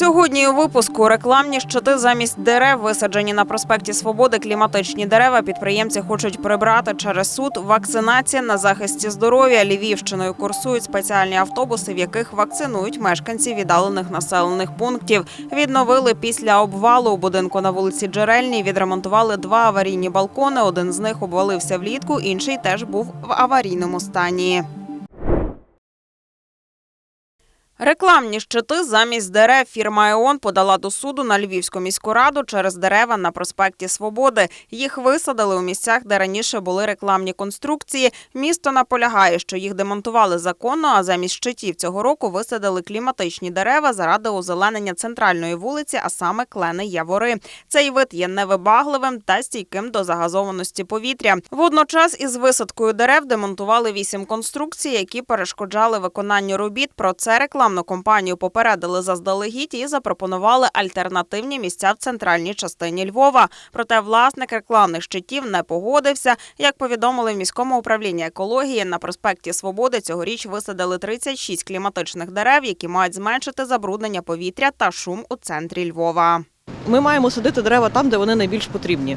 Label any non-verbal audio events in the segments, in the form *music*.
Сьогодні у випуску рекламні щити замість дерев, висаджені на проспекті Свободи, кліматичні дерева. Підприємці хочуть прибрати через суд. Вакцинація на захисті здоров'я. Львівщиною курсують спеціальні автобуси, в яких вакцинують мешканців віддалених населених пунктів. Відновили після обвалу у будинку на вулиці Джерельній. Відремонтували два аварійні балкони. Один з них обвалився влітку, інший теж був в аварійному стані. Рекламні щити замість дерев фірма ЕОН подала до суду на Львівську міську раду через дерева на проспекті Свободи. Їх висадили у місцях, де раніше були рекламні конструкції. Місто наполягає, що їх демонтували законно, а замість щитів цього року висадили кліматичні дерева заради озеленення центральної вулиці, а саме клени Явори. Цей вид є невибагливим та стійким до загазованості повітря. Водночас із висадкою дерев демонтували вісім конструкцій, які перешкоджали виконанню робіт. Про це рекламну компанію попередили заздалегідь і запропонували альтернативні місця в центральній частині Львова. Проте власник рекламних щитів не погодився. Як повідомили в міському управлінні екології, на проспекті Свободи цьогоріч висадили 36 кліматичних дерев, які мають зменшити забруднення повітря та шум у центрі Львова. Ми маємо садити дерева там, де вони найбільш потрібні.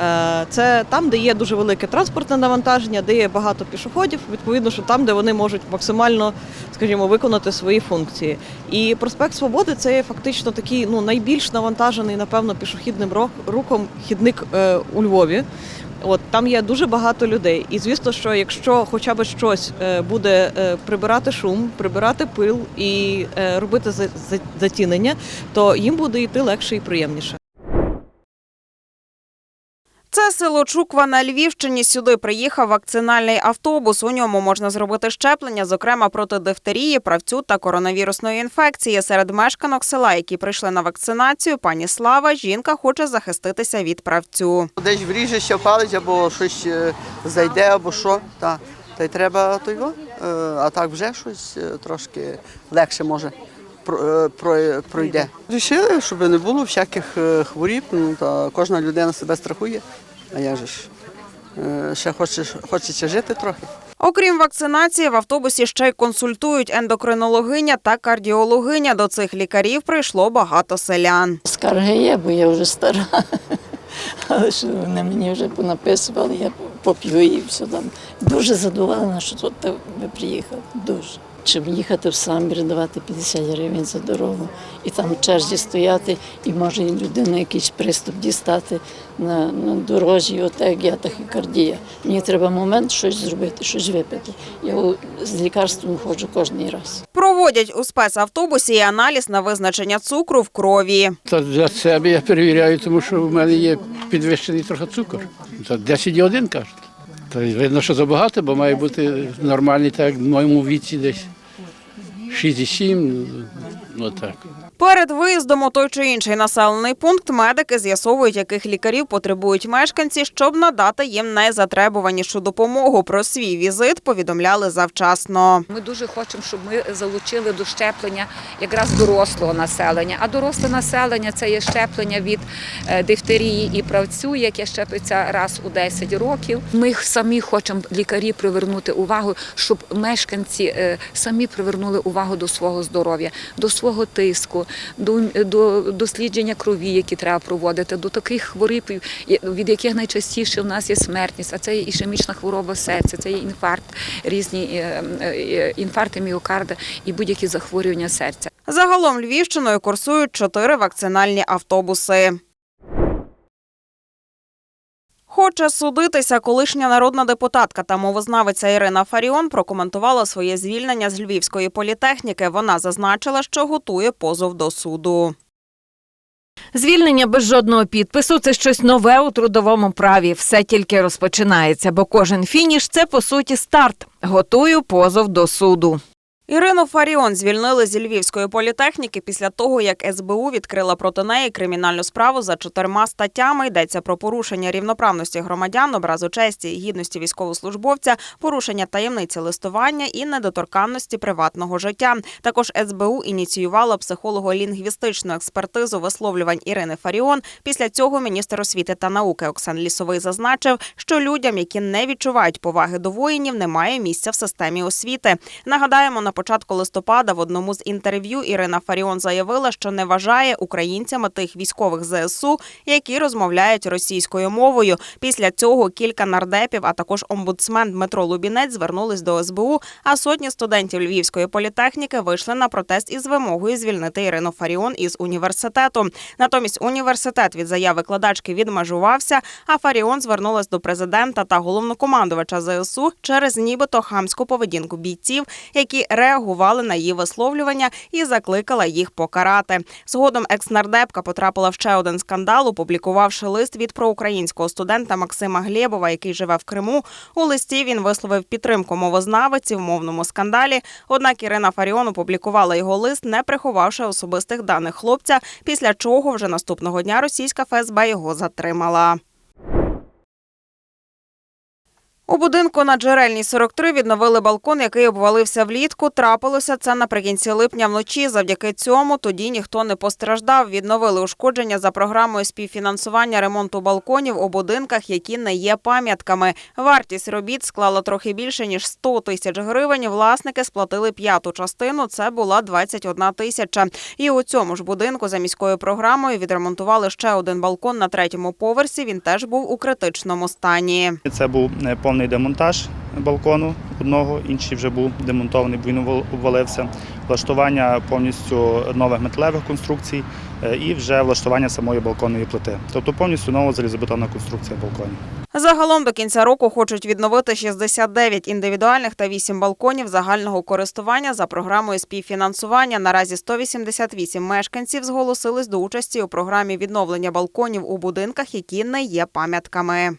Е, Це там, де є дуже велике транспортне навантаження, де є багато пішоходів, відповідно, що там, де вони можуть максимально, скажімо, виконати свої функції. І проспект Свободи це фактично такий ну, найбільш навантажений, напевно, пішохідним рухом хідник е, у Львові. От там є дуже багато людей, і звісно, що якщо хоча б щось е, буде прибирати шум, прибирати пил і робити за- за- затінення, то їм буде йти легше і приємніше. Це село Чуква на Львівщині. Сюди приїхав вакцинальний автобус. У ньому можна зробити щеплення, зокрема проти дифтерії, правцю та коронавірусної інфекції. Серед мешканок села, які прийшли на вакцинацію, пані Слава, жінка хоче захиститися від правцю. Десь вріжешся в палець або щось е, зайде, або що. Та, та й треба то його. Е, А так вже щось е, трошки легше може пройде. Рішили, щоб не було всяких е, хворіб, ну, та кожна людина себе страхує. А я же ж е, ще хочеш, хочеться жити трохи. Окрім вакцинації, в автобусі ще й консультують ендокринологиня та кардіологиня. До цих лікарів прийшло багато селян. Скарги є, бо я вже стара. *laughs* Але що вони мені вже понаписували, я поп'ю і все там. Дуже задоволена, що тут ви приїхали. Дуже. Щоб їхати в Самбір, давати 50 гривень за дорогу, і там в черзі стояти, і може і людина якийсь приступ дістати на, на дорожі, от як я тахікардія. Мені треба момент щось зробити, щось випити. Я з лікарством ходжу кожен раз. Проводять у спецавтобусі і аналіз на визначення цукру в крові. Та для себе я перевіряю, тому що в мене є підвищений трохи цукор. Та 10,1 кажуть. Та й видно, що забагато, бо має бути нормальний, так в моєму віці десь 6,7, ну так. Перед виїздом у той чи інший населений пункт медики з'ясовують, яких лікарів потребують мешканці, щоб надати їм найзатребуванішу допомогу. Про свій візит повідомляли завчасно. Ми дуже хочемо, щоб ми залучили до щеплення якраз дорослого населення. А доросле населення це є щеплення від е, дифтерії і правцю, яке щепиться раз у 10 років. Ми самі хочемо лікарі привернути увагу, щоб мешканці е, самі привернули увагу до свого здоров'я, до свого тиску, до, до дослідження крові, які треба проводити, до таких хвороб, від яких найчастіше в нас є смертність, а це є ішемічна хвороба серця, це є інфаркт, різні е, е, інфаркти міокарда і будь-які захворювання серця. Загалом Львівщиною курсують чотири вакцинальні автобуси. Хоче судитися, колишня народна депутатка та мовознавиця Ірина Фаріон прокоментувала своє звільнення з Львівської політехніки. Вона зазначила, що готує позов до суду. Звільнення без жодного підпису це щось нове у трудовому праві. Все тільки розпочинається, бо кожен фініш це по суті старт. Готую позов до суду. Ірину Фаріон звільнили зі Львівської політехніки після того, як СБУ відкрила проти неї кримінальну справу за чотирма статтями. Йдеться про порушення рівноправності громадян, образу честі і гідності військовослужбовця, порушення таємниці листування і недоторканності приватного життя. Також СБУ ініціювала психолого-лінгвістичну експертизу висловлювань Ірини Фаріон. Після цього міністр освіти та науки Оксан Лісовий зазначив, що людям, які не відчувають поваги до воїнів, немає місця в системі освіти. Нагадаємо, на початку листопада в одному з інтерв'ю Ірина Фаріон заявила, що не вважає українцями тих військових ЗСУ, які розмовляють російською мовою. Після цього кілька нардепів, а також омбудсмен Дмитро Лубінець звернулись до СБУ. А сотні студентів Львівської політехніки вийшли на протест із вимогою звільнити Ірину Фаріон із університету. Натомість університет від заяв викладачки відмежувався. А Фаріон звернулась до президента та головнокомандувача ЗСУ через нібито хамську поведінку бійців, які реагували на її висловлювання і закликала їх покарати. Згодом екснардепка потрапила в ще один скандал, опублікувавши лист від проукраїнського студента Максима Глєбова, який живе в Криму. У листі він висловив підтримку мовознавиці в мовному скандалі. Однак Ірина Фаріон опублікувала його лист, не приховавши особистих даних хлопця. Після чого вже наступного дня російська ФСБ його затримала. У будинку на джерельній 43 відновили балкон, який обвалився влітку. Трапилося це наприкінці липня вночі. Завдяки цьому тоді ніхто не постраждав. Відновили ушкодження за програмою співфінансування ремонту балконів у будинках, які не є пам'ятками. Вартість робіт склала трохи більше ніж 100 тисяч гривень. Власники сплатили п'яту частину. Це була 21 тисяча. І у цьому ж будинку за міською програмою відремонтували ще один балкон на третьому поверсі. Він теж був у критичному стані. Це був е, повний демонтаж балкону одного, інший вже був демонтований, бо він обвалився. Влаштування повністю нових металевих конструкцій е, і вже влаштування самої балконної плити. Тобто повністю нова залізобетонна конструкція балконів. Загалом до кінця року хочуть відновити 69 індивідуальних та 8 балконів загального користування за програмою співфінансування. Наразі 188 мешканців зголосились до участі у програмі відновлення балконів у будинках, які не є пам'ятками.